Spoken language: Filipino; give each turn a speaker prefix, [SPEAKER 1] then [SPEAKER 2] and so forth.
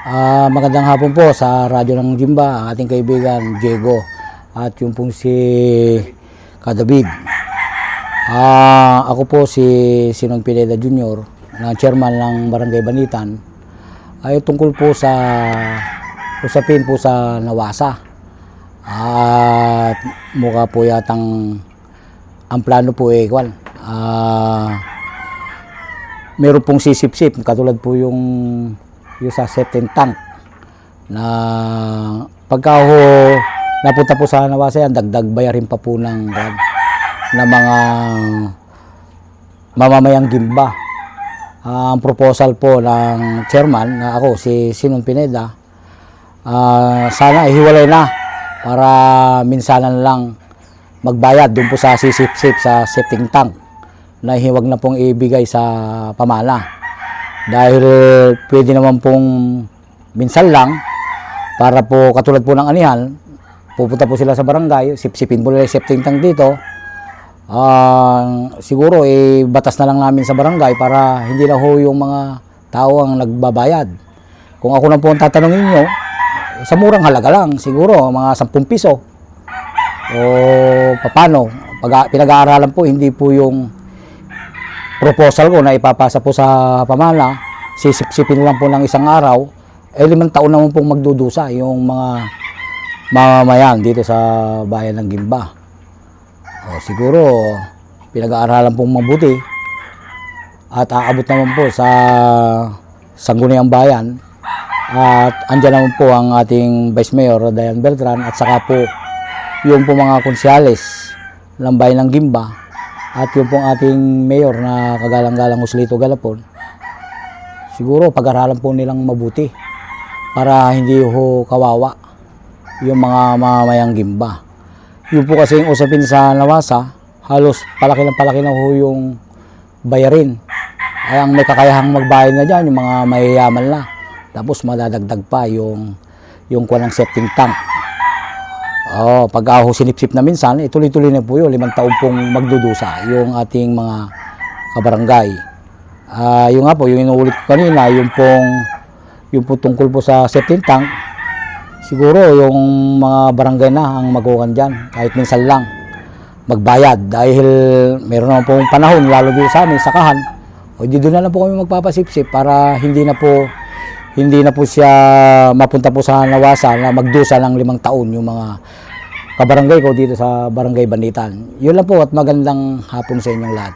[SPEAKER 1] Ah, magandang hapon po sa radyo ng Jimba, ang ating kaibigan Diego at yung pong si Kadabig. Ah, ako po si Sinong Pineda Jr., na chairman ng Barangay Banitan, ay tungkol po sa usapin po sa Nawasa. At mukha po yatang ang plano po eh, kwan, ah, meron pong sisip-sip, katulad po yung, yung sa septic tank na pagka ho napunta po sa Nawasa yan, dagdag bayarin pa po ng, kwan, ng mga mamamayang gimba. ang proposal po ng chairman na ako, si Simon Pineda, ah, sana ihiwalay na para minsanan lang magbayad doon po sa sisip-sip sa septic tank na hiwag na pong ibigay sa pamana. Dahil pwede naman pong minsan lang para po katulad po ng anihan, pupunta po sila sa barangay, sipsipin po nila tank dito. Ah, siguro eh batas na lang namin sa barangay para hindi na ho yung mga tao ang nagbabayad. Kung ako na po ang tatanungin nyo, sa murang halaga lang, siguro mga 10 piso. O paano? Pag pinag-aaralan po, hindi po yung proposal ko na ipapasa po sa pamana, sisip-sipin lang po ng isang araw, eh limang taon naman pong magdudusa yung mga mamamayan dito sa bayan ng Gimba. O, siguro, pinag-aaralan pong mabuti at aabot naman po sa Sangguniang Bayan at andyan naman po ang ating Vice Mayor Dayan Beltran at saka po yung po mga konsyales ng bayan ng Gimba at yung pong ating mayor na kagalang-galang Uslito Galapon siguro pag-aralan po nilang mabuti para hindi ho kawawa yung mga mamamayang Gimba. Yun po kasi yung usapin sa Nawasa halos palaki ng palaki na ho yung bayarin. Ay ang may kakayahang magbayad na dyan yung mga mayayaman na. Tapos madadagdag pa yung yung kuha ng tank Oh, pag ako sinipsip na minsan, eh, tuloy-tuloy na po yun. Limang taon pong magdudusa yung ating mga kabarangay. Ah, yung nga po, yung inuulit ko kanina, yung pong, yung po tungkol po sa septic tank, siguro yung mga barangay na ang magukan dyan, kahit minsan lang, magbayad. Dahil meron naman pong panahon, lalo dito sa amin, sakahan, o di doon na lang po kami magpapasipsip para hindi na po hindi na po siya mapunta po sa nawasa na magdusa ng limang taon yung mga kabarangay ko dito sa Barangay Banditan. Yun lang po at magandang hapon sa inyong lahat.